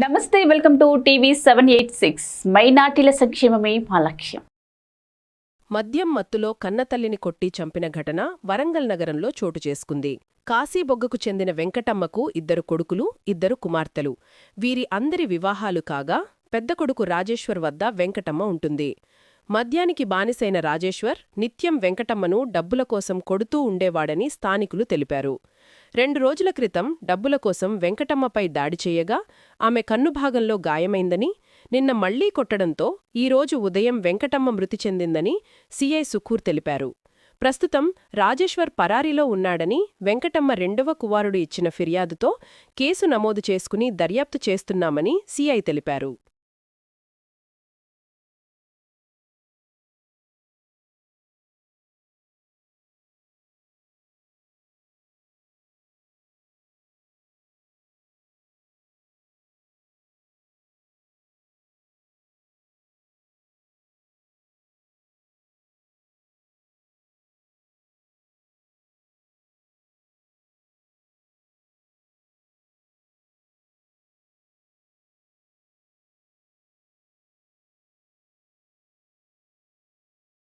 నమస్తే welcome to TV seven eight six. మైనార్టీల సంక్షేమమే మా లక్ష్యం. మద్యం మత్తులో కన్నతల్లిని కొట్టి చంపిన ఘటన వరంగల్ నగరంలో చోటు చేసుకుంది. కాశీబొగ్గకు చెందిన వెంకటమ్మకు ఇద్దరు కొడుకులు ఇద్దరు కుమార్తెలు. వీరి అందరి వివాహాలు కాగా పెద్ద కొడుకు రాజేశ్వర్ వద్ద వెంకటమ్మ ఉంటుంది. మద్యానికి బానిసైన రాజేశ్వర్ నిత్యం వెంకటమ్మను డబ్బుల కోసం కొడుతూ ఉండేవాడని స్థానికులు తెలిపారు. రెండు రోజుల క్రితం డబ్బుల కోసం వెంకటమ్మపై దాడి చేయగా ఆమె కన్నుభాగంలో గాయమైందని నిన్న మళ్ళీ కొట్టడంతో ఈరోజు ఉదయం వెంకటమ్మ మృతి చెందిందని సిఐ సుఖూర్ తెలిపారు. ప్రస్తుతం రాజేశ్వర్ పరారీలో ఉన్నాడని వెంకటమ్మ రెండవ కుమారుడు ఇచ్చిన ఫిర్యాదుతో కేసు నమోదు చేసుకుని దర్యాప్తు చేస్తున్నామని సిఐ తెలిపారు.